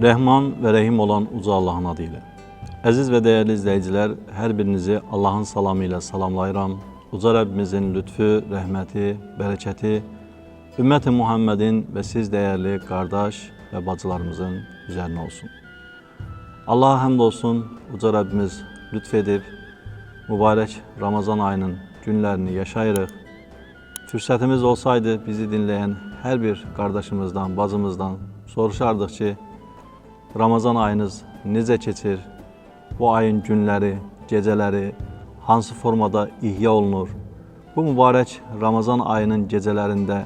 Rəhman və Rəhim olan uca Allahın adı ilə. Əziz və dəyərli izləyicilər, hər birinizi Allahın salamı ilə salamlayıram. Uca Rəbbimizin lütfü, rəhməti, bərəkəti ümmət-i Muhammedin və siz dəyərli qardaş və bacılarımızın üzərinə olsun. Allaha həmd olsun, uca Rəbbimiz lütf edib mübarək Ramazan ayının günlərini yaşayırıq. Fürsətimiz olsaydı bizi dinləyən hər bir qardaşımızdan, bacımızdan soruşardıq ki, Ramazan ayınız necə keçir? Bu ayın günləri, gecələri hansı formada ihya olunur? Bu mübarək Ramazan ayının gecələrində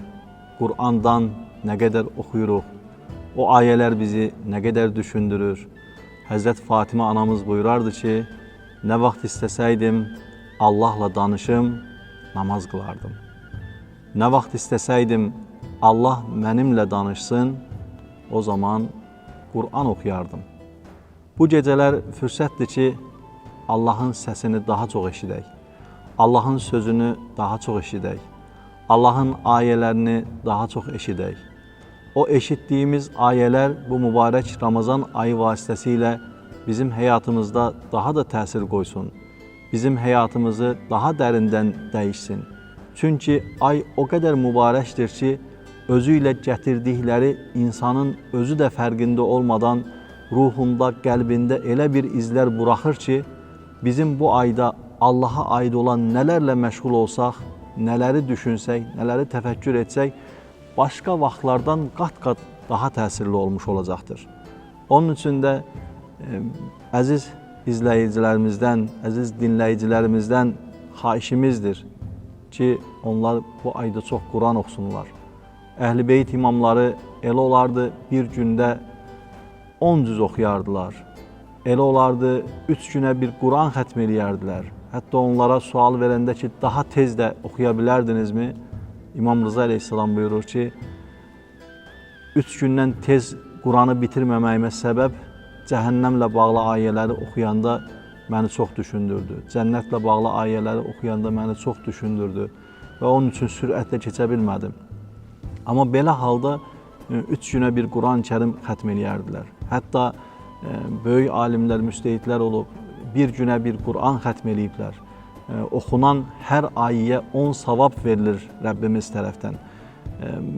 Qur'andan nə qədər oxuyuruq? O ayələr bizi nə qədər düşündürür? Həzrət Fatimə anamız buyurardı ki, nə vaxt istəsəydim Allahla danışım, namaz qılardım. Nə vaxt istəsəydim Allah mənimlə danışsın, o zaman Qur'an oxuyardım. Bu gecələr fürsətdir ki, Allahın səsini daha çox eşidək. Allahın sözünü daha çox eşidək. Allahın ayələrini daha çox eşidək. O eşitdiyimiz ayələr bu mübarək Ramazan ayı vasitəsilə bizim həyatımızda daha da təsir qoysun. Bizim həyatımızı daha dərindən dəyişsin. Çünki ay o qədər mübarəkdir ki, özü ilə gətirdikləri insanın özü də fərqində olmadan ruhunda, qəlbində elə bir izlər buraxır ki, bizim bu ayda Allaha aid olan nələrlə məşğul olsaq, nələri düşünsək, nələri təfəkkür etsək, başqa vaxtlardan qat-qat daha təsirli olmuş olacaqdır. Onun üçün də ə, əziz izləyicilərimizdən, əziz dinləyicilərimizdən xahişimizdir ki, onlar bu ayda çox Quran oxusunlar. Əhl-i Beyt imamları elə olardı bir gündə 10 cüz oxuyardılar. Elə olardı 3 günə bir Quran xətm eləyərdilər. Hətta onlara sual verəndə ki, daha tez də oxuya bilərdinizmi? İmam Rıza əleyhissalam buyurur ki, 3 gündən tez Quranı bitirməməyimə səbəb cəhənnəmlə bağlı ayələri oxuyanda məni çox düşündürdü. Cənnətlə bağlı ayələri oxuyanda məni çox düşündürdü və onun üçün sürətlə keçə bilmədim. Amma belə halda 3 günə bir Quran-Kərim xətm eləyərdilər. Hətta ə, böyük alimlər, müstəhidlər olub bir günə bir Quran xətm eləyiblər. Ə, oxunan hər ayəyə 10 savab verilir Rəbbimiz tərəfdən.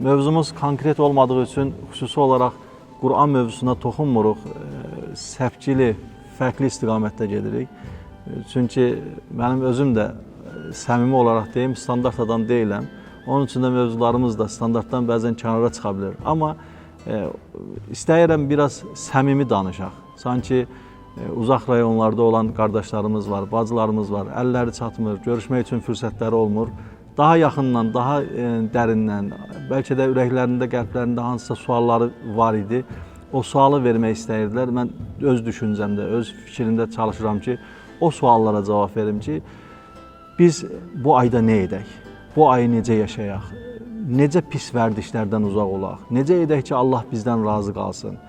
Mövzumuz konkret olmadığı üçün xüsusi olaraq Quran mövzusuna toxunmuruq. Ə, Səfcili, fərqli istiqamətdə gedirik. Çünki mənim özüm də səmimi olaraq deyim, standart adam deyiləm. Onun üçün də mövzularımız da standartdan bəzən kənara çıxa bilər. Amma e, istəyirəm biraz səmimi danışaq. Sanki e, uzaq rayonlarda olan qardaşlarımız var, bacılarımız var. Əlləri çatmır, görüşmək üçün fürsətləri olmur. Daha yaxından, daha e, dərindən, bəlkə də ürəklərində, qəlblərində hansısa sualları var idi. O sualı vermək istəyirdilər. Mən öz düşüncəmdə, öz fikrimdə çalışıram ki, o suallara cavab verim ki, biz bu ayda nə edək? Bu ayı necə yaşayaq? Necə pis vərdişlərdən uzaq olaq? Necə edək ki, Allah bizdən razı qalsın?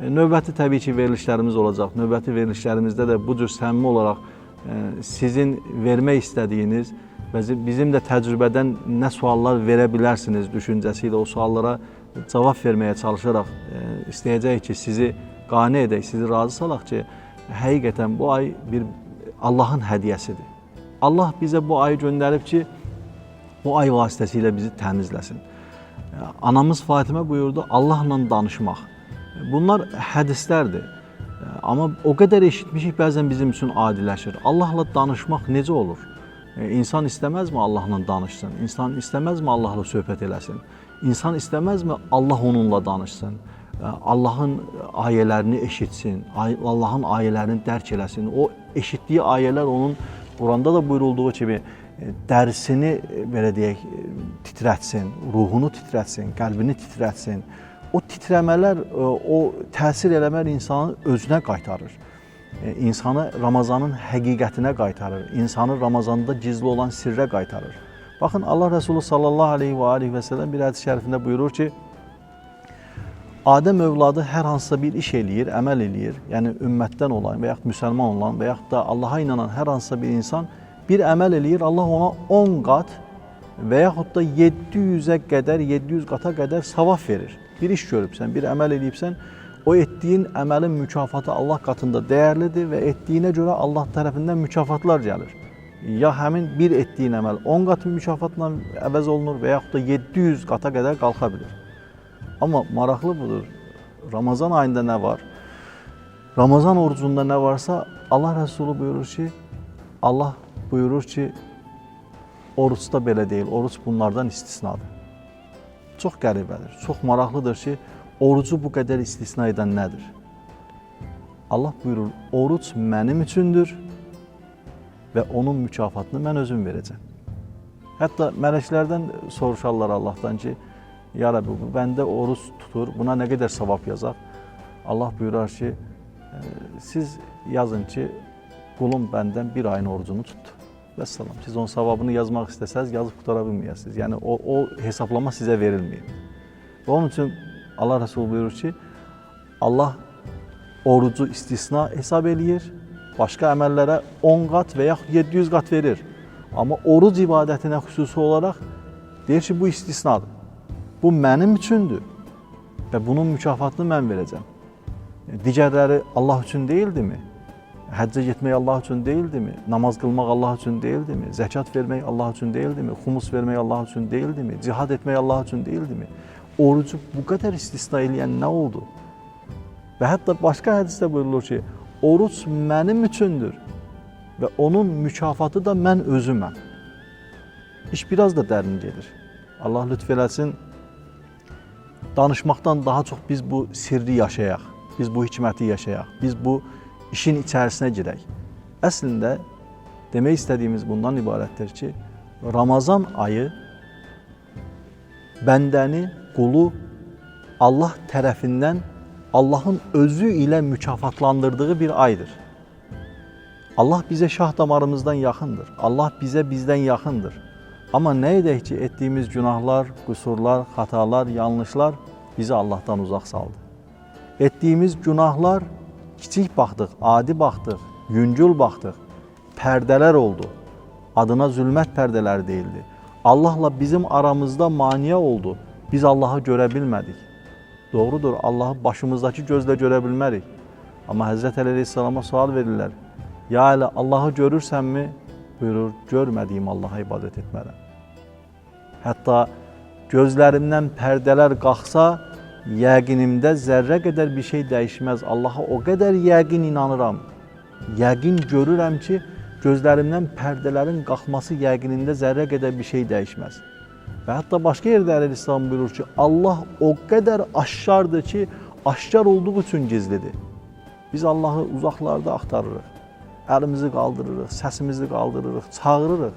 E, Növbəti təbii ki, verilişlərimiz olacaq. Növbəti verilişlərimizdə də bu cür səmimi olaraq e, sizin vermək istədiyiniz və bizim də təcrübədən nə suallar verə bilərsiniz düşüncəsi ilə o suallara cavab verməyə çalışaraq e, istəyəcəyik ki, sizi qane edək, sizi razı salaq ki, həqiqətən bu ay bir Allahın hədiyyəsidir. Allah bizə bu ayı göndərib ki, o ay vasitəsilə bizi təmizləsin. Anamız Fatimə buyurdu, Allahla danışmaq. Bunlar hədislərdir. Amma o qədər eşitmişik, bəzən bizim üçün adiləşir. Allahla danışmaq necə olur? İnsan istəməzmi Allahla danışsın? İnsan istəməzmi Allahla söhbət eləsin? İnsan istəməzmi Allah onunla danışsın? Allahın ayələrini eşitsin, Allahın ayələrini dərk eləsin. O eşitdiyi ayələr onun Quranda da buyurulduğu kimi dərisini belə deyək titrətsin, ruhunu titrətsin, qəlbini titrətsin. O titrəmələr, o təsir eləmər insanı özünə qaytarır. İnsanı Ramazanın həqiqətinə qaytarır. İnsanı Ramazanda gizli olan sirrə qaytarır. Baxın Allah Resulü sallallahu aleyhi və alihi və səlləm bir hədis şərifində buyurur ki, Adəm övladı hər hansısa bir iş eləyir, əməl eləyir, yəni ümmətdən olan və yaxud müsəlman olan və yaxud da Allaha inanan hər hansısa bir insan bir əməl eləyir, Allah ona 10 qat və yaxud da 700-ə qədər, 700 qata qədər savab verir. Bir iş görübsən, bir əməl eləyibsən, O etdiyin əməlin mükafatı Allah qatında dəyərlidir və etdiyinə görə Allah tərəfindən mükafatlar gəlir. Ya həmin bir etdiyin əməl 10 qat mükafatla əvəz olunur və yaxud da 700 qata qədər qalxa bilir. Amma maraqlı budur. Ramazan ayında nə var? Ramazan orucunda nə varsa Allah Rəsulu buyurur ki, Allah buyurur ki, oruçda belə deyil, oruç bunlardan istisnadır. Çox qəribədir, çox maraqlıdır ki, orucu bu qədər istisna edən nədir? Allah buyurur, oruç mənim üçündür və onun mükafatını mən özüm verəcəm. Hətta mələklərdən soruşarlar Allahdan ki, Ya Rabbi, bu bəndə oruç tutur, buna nə qədər savab yazaq? Allah buyurar ki, "E, siz yazın ki, qulum bəndən bir ayın orucunu tutdu. Vəssalam. Siz onun savabını yazmaq istəsəz, yazıb qutara bilməyəsiniz. Yəni o, o hesablama sizə verilməyib. Və onun üçün Allah Resulü buyurur ki, Allah orucu istisna hesab eləyir, başqa əməllərə 10 qat və yaxud 700 qat verir. Amma oruc ibadətinə xüsusi olaraq deyir ki, bu istisnadır. Bu mənim üçündür və bunun mükafatını mən verəcəm. Digərləri Allah üçün deyildimi? Həccə getmək Allah üçün deyildimi? Namaz qılmaq Allah üçün deyildimi? Zəkat vermək Allah üçün deyildimi? Xumus vermək Allah üçün deyildimi? Cihad etmək Allah üçün deyildimi? Orucu bu qədər istisna eləyən nə oldu? Və hətta başqa hədisdə buyurulur ki, oruc mənim üçündür və onun mükafatı da mən özüməm. İş biraz da dərin gedir. Allah lütf eləsin. Danışmaqdan daha çox biz bu sirri yaşayaq. Biz bu hikməti yaşayaq. Biz bu işin içərisinə girək. Əslində demək istədiyimiz bundan ibarətdir ki, Ramazan ayı bəndəni, qulu Allah tərəfindən Allahın özü ilə mükafatlandırdığı bir aydır. Allah bizə şah damarımızdan yaxındır. Allah bizə bizdən yaxındır. Amma nə edək ki, etdiyimiz günahlar, qüsurlar, xatalar, yanlışlar bizi Allahdan uzaq saldı. Etdiyimiz günahlar kiçik baxdıq, adi baxdıq, yüngül baxdıq. Pərdələr oldu. Adına zülmət pərdələri deyildi. Allahla bizim aramızda maniyə oldu. Biz Allahı görə bilmədik. Doğrudur, Allahı başımızdakı gözlə görə bilmərik. Amma Həzrət Əli Əleyhissalama sual verirlər. Ya Əli, Allahı görürsənmi? Buyurur, görmədiyim Allaha ibadət etmərəm. Hətta gözlərimdən pərdələr qalxsa, yəqinimdə zərrə qədər bir şey dəyişməz. Allaha o qədər yəqin inanıram. Yəqin görürəm ki, gözlərimdən pərdələrin qalxması yəqinində zərrə qədər bir şey dəyişməz. Və hətta başqa yerdə Əleyhisselam buyurur ki, Allah o qədər aşkardır ki, aşkar olduğu üçün gizlidir. Biz Allahı uzaqlarda axtarırıq. Əlimizi qaldırırıq, səsimizi qaldırırıq, çağırırıq.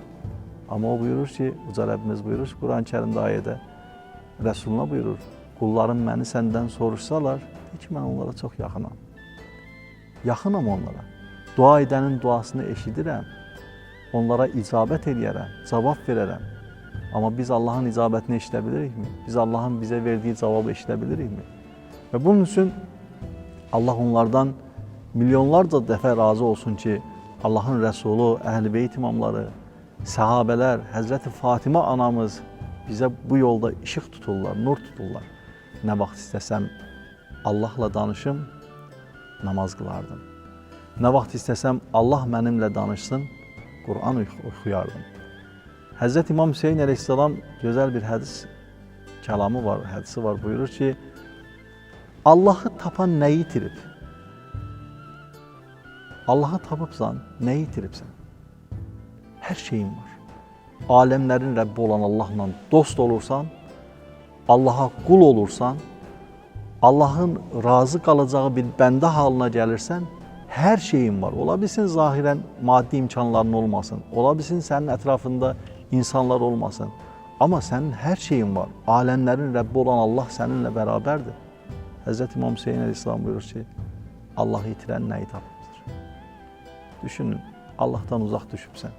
Amma o buyurur ki, Uca Rəbbimiz buyurur ki, Quran-ı Kərimdə ayədə Rəsuluna buyurur, qullarım məni səndən soruşsalar, de ki, mən onlara çox yaxınam. Yaxınam onlara. Dua edənin duasını eşidirəm. Onlara icabət eləyərəm, cavab verərəm. Amma biz Allahın icabətini eşidə bilirikmi? Biz Allahın bizə verdiyi cavabı eşidə bilirikmi? Və bunun üçün Allah onlardan milyonlarca dəfə razı olsun ki, Allahın Rəsulu, Əhl-i Beyt imamları, səhabələr, Həzrəti Fatimə anamız bizə bu yolda işıq tuturlar, nur tuturlar. Nə vaxt istəsəm Allahla danışım, namaz qılardım. Nə vaxt istəsəm Allah mənimlə danışsın, Quran oxuyardım. Həzrət İmam Hüseyin əleyhissalam gözəl bir hədis kəlamı var, hədisi var. Buyurur ki, Allahı tapan nəyi itirib? Allahı tapıbsan, nəyi itiribsən? Hər şeyin var. Aləmlərin Rəbbi olan Allahla dost olursan, Allaha qul olursan, Allahın razı qalacağı bir bəndə halına gəlirsən, hər şeyin var. Ola bilsin zahirən maddi imkanların olmasın. Ola bilsin sənin ətrafında insanlar olmasın. Amma sənin hər şeyin var. Aləmlərin Rəbbi olan Allah səninlə bərabərdir. Həzrət İmam Hüseyin Əleyhisselam buyurur ki, Allahı itirən nəyi tapıbdır? Düşünün, Allahdan uzaq düşübsən.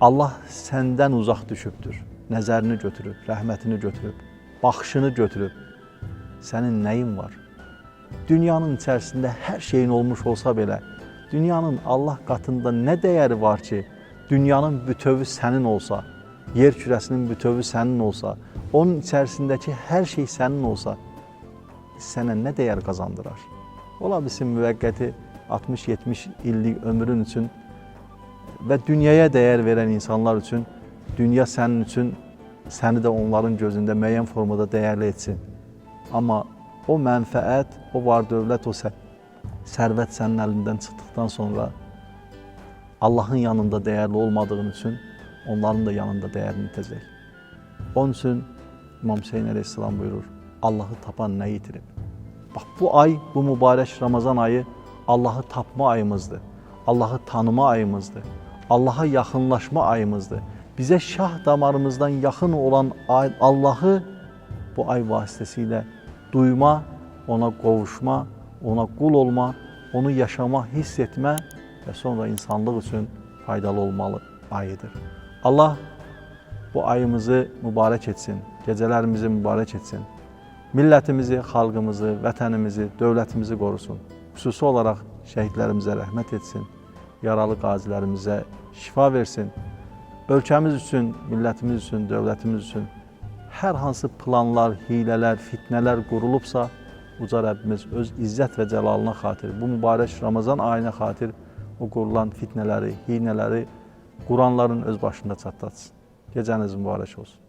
Allah səndən uzaq düşübdür. Nəzərini götürüb, rəhmətini götürüb, baxışını götürüb. Sənin nəyin var? Dünyanın içərisində hər şeyin olmuş olsa belə, dünyanın Allah qatında nə dəyəri var ki, dünyanın bütövi sənin olsa, yer kürəsinin bütövi sənin olsa, onun içərisindəki hər şey sənin olsa, sənə nə dəyər qazandırar? Ola bilsin müvəqqəti 60-70 illik ömrün üçün və dünyaya dəyər verən insanlar üçün dünya sənin üçün səni də onların gözündə müəyyən formada dəyərli etsin. Amma o mənfəət, o var-dövlət, o sə- sərvət sənin əlindən çıxdıqdan sonra Allahın yanında dəyərli olmadığın üçün onların da yanında dəyərini itəcək. Onun üçün İmam Hüseyin əleyhissalam buyurur, Allahı tapan nə itirib? Bax bu ay, bu mübarək Ramazan ayı Allahı tapma ayımızdır. Allahı tanıma ayımızdır. Allaha yaxınlaşma ayımızdır. Bizə şah damarımızdan yaxın olan Allahı bu ay vasitəsilə duyma, ona qovuşma, ona qul olma, onu yaşama, hiss etmə və sonra insanlıq üçün faydalı olmalı ayıdır. Allah bu ayımızı mübarək etsin, gecələrimizi mübarək etsin. Millətimizi, xalqımızı, vətənimizi, dövlətimizi qorusun. Xüsusi olaraq şəhidlərimizə rəhmət etsin, yaralı qazilərimizə şifa versin. Ölkəmiz üçün, millətimiz üçün, dövlətimiz üçün hər hansı planlar, hilələr, fitnələr qurulubsa, uca Rəbbimiz öz izzət və cəlalına xatir, bu mübarək Ramazan ayına xatir o qurulan fitnələri, hiynələri Quranların öz başında çatlatsın. Gecəniz mübarək olsun.